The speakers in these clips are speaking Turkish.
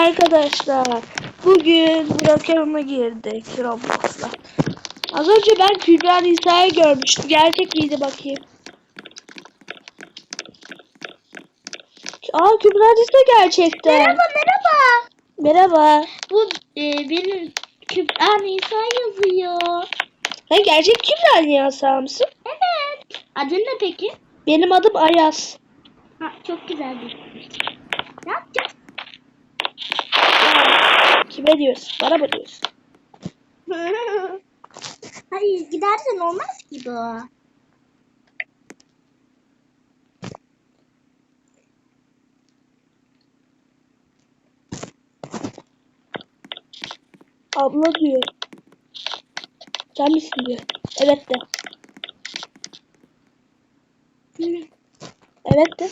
arkadaşlar. Bugün Brokeman'a girdik Roblox'la. Az önce ben Kübra Nisa'yı görmüştüm. Gerçek miydi bakayım. Aa Kübra Nisa gerçekten. Merhaba merhaba. Merhaba. Bu e, benim Kübra Nisa yazıyor. Sen gerçek Kübra Nisa mısın? Evet. Adın ne peki? Benim adım Ayaz. Ha, çok güzel bir Ne yapacağız? Kime diyorsun? Bana mı diyorsun? Hayır gidersen olmaz ki bu. Abla diyor. Sen misin diyor. Evet de. Evet de.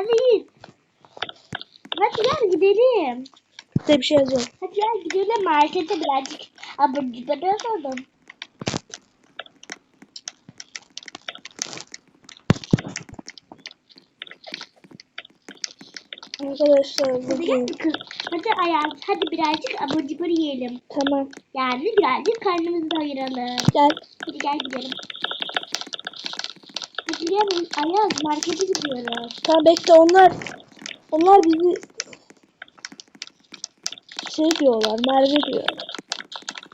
Hadi git. Hadi gel gidelim. Size bir şey yazıyorum. Hadi gel gidelim markete birazcık abur cubur alalım. Arkadaşlar Hadi bugün. kız. Hadi Ayaz hadi birazcık abur cubur yiyelim. Tamam. Yani birazcık karnımızı doyuralım. Gel. Hadi gel gidelim. Hadi gel Ayaz markete gidiyoruz. Tamam bekle onlar. Onlar bizi şey diyorlar. Merve diyor.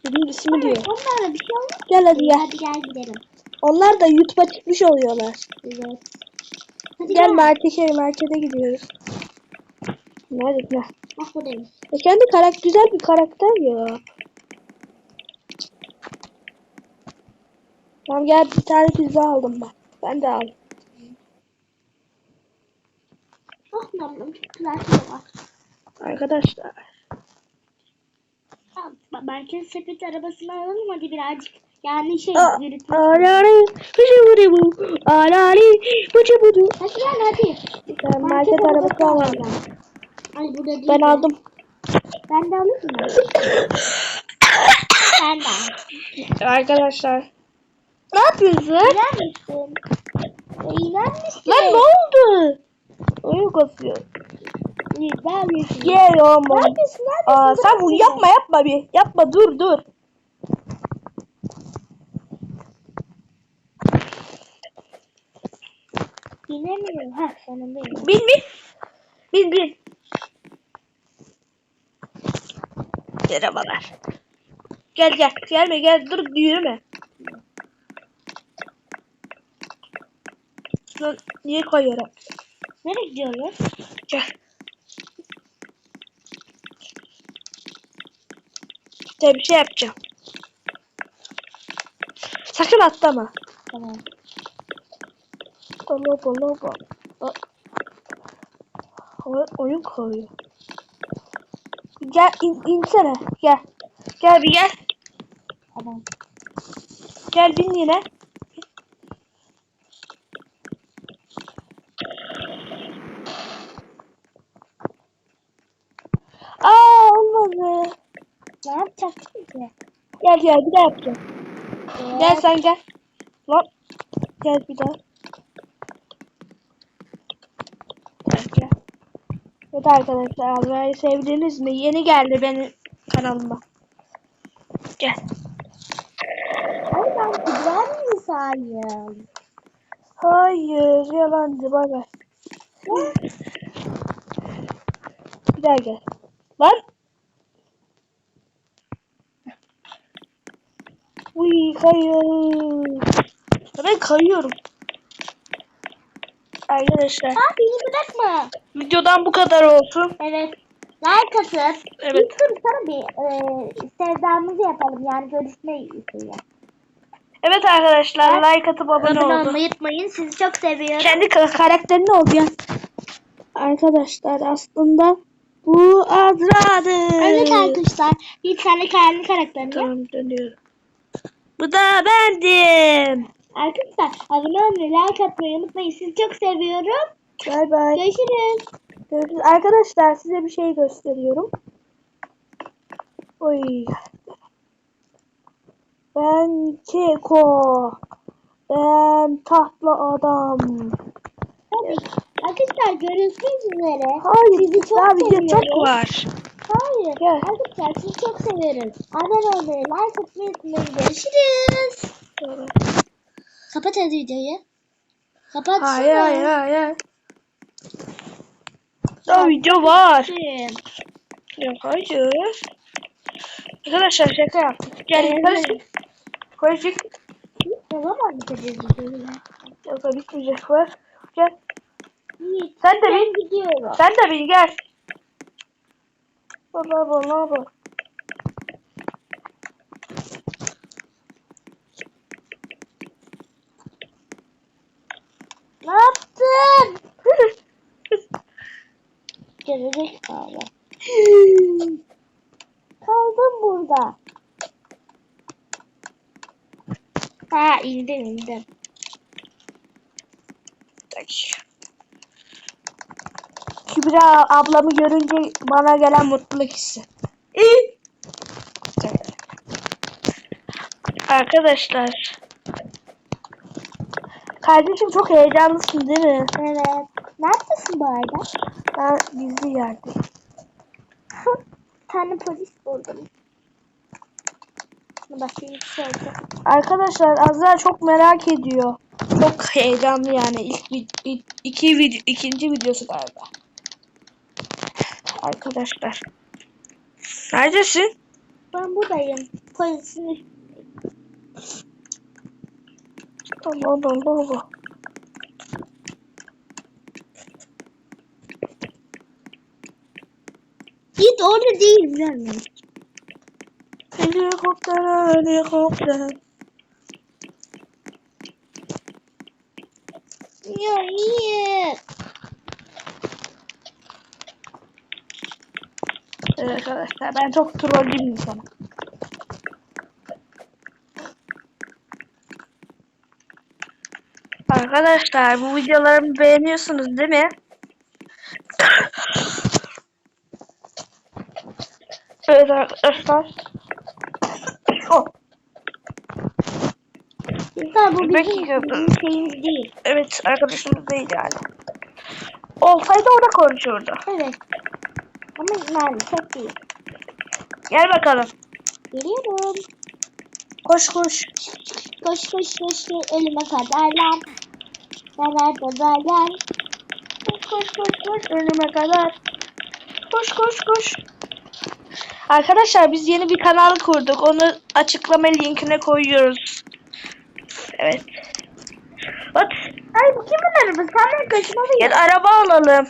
Bizim ismi diyor. Onlarla bir şey olmaz. Gel hadi gel. Hadi gel gidelim. Onlar da YouTube'a çıkmış oluyorlar. Evet. Hadi Gel markete, markete gidiyoruz. Nerede ne? Bak buradayız. E kendi karakter güzel bir karakter ya. Tamam gel bir tane pizza aldım ben. Ben de al. Oh namlım çok güzel şey var. Arkadaşlar. Market sepet arabasını alalım hadi birazcık. Yani şey yürütme. Arari, bıdı bu. Arari, bıcı bıdı. Hadi gel hadi. Market arabası almadım. Ay burada değil. Ben aldım. Ben de alayım mı? ben de. Arkadaşlar. Ne yapıyorsun? İner misin? İner misin? Lan ne oldu? Oyun kasıyor. Gel oğlum. Neredesin? Neredesin? Aa, sen beni. yapma yapma bir. Yapma dur dur. İnemiyorum. Ha sonunda iniyorum. Bin bin. Bin bin. Merhabalar. Gel gel. Gelme gel. Dur yürüme. Lan niye koyuyorum? Nereye gidiyoruz? Gel. İşte bir şey yapacağım. Sakın atlama. Tamam. Allah. Oy- Oyun koyuyor. Gel in, insene. Gel. Gel bir gel. Tamam. Gel bin yine. Aa olmadı. Ki? Gel gel bir daha yapacağım. Evet. Gel sen gel. Lan. Gel bir daha. Gel. Evet arkadaşlar Azra'yı sevdiniz mi? Yeni geldi benim kanalıma. Gel. Ay ben güzel insanım. Hayır yalancı bay bay. Bir daha gel. Lan. Uy kayıyor. Ben kayıyorum. Arkadaşlar Aa beni bırakma. videodan bu kadar olsun. Evet. Like atın. Evet. İlk dur sana bir e, sevdamızı yapalım. Yani görüşme şeyi. Evet arkadaşlar like atıp abone Abone olun. olmayı unutmayın. Sizi çok seviyorum. Kendi ka- karakterin oldu ya. Arkadaşlar aslında bu Azra'dır. Evet arkadaşlar. Bir tane kendi karakterini. Tamam dönüyorum. Bu da bendim. Arkadaşlar abone olmayı, like atmayı unutmayın. Sizi çok seviyorum. Bay bay. Görüşürüz. Görüşürüz. Arkadaşlar size bir şey gösteriyorum. Oy. Ben Keko. Ben tatlı adam. Arkadaşlar görüyorsunuz üzere. Hayır. Sizi çok daha video çok seviyoruz. var. Hayır. Gel. Arkadaşlar sizi çok seviyoruz. Abone olmayı, like atmayı unutmayın. Görüşürüz. Kapat hadi videoyu. Kapat Hayır hayır hayır. Daha video var. Yok hayır. Arkadaşlar şaka yaptık. Gel Evet. karışık. Karışık. Biteceğiz videoyu? Yok bitmeyecek var. Gel. Sen de bin. Sen de bin gel. Baba baba baba. Ne yaptın? Gelecek abi. Kaldım burada. Ha indim indim. dakika. Kübra ablamı görünce bana gelen mutluluk hissi. İyi. Arkadaşlar. Kardeşim çok heyecanlısın değil mi? Evet. Neredesin bu arada? Ben gizli yerde. Bir tane polis buldum. Bakayım şöyle. Arkadaşlar Azra çok merak ediyor. Çok heyecanlı yani ilk ilk- iki video ikinci videosu galiba. Arkadaşlar. Neredesin? Ben buradayım. Polisin üst- Tamam tamam. Git orada değil musun? Helikopter helikopter. Ya iyi. Evet arkadaşlar ben çok troll bir insanım. Arkadaşlar bu videolarımı beğeniyorsunuz değil mi? evet arkadaşlar. Oh, Güzel bu bizim, bizim şeyimiz değil. evet arkadaşımız değil yani. Olsaydı o da konuşurdu. Evet. Ama maalesef değil. Gel bakalım. Geliyorum. Koş koş. Koş koş koş ölüme kadarlar. Neler neler. Koş koş koş koş önüme kadar. Koş koş koş. Arkadaşlar biz yeni bir kanal kurduk. Onu açıklama linkine koyuyoruz. Evet. At. Ay bu kimin arabası? Benim kaçıma Gel araba alalım.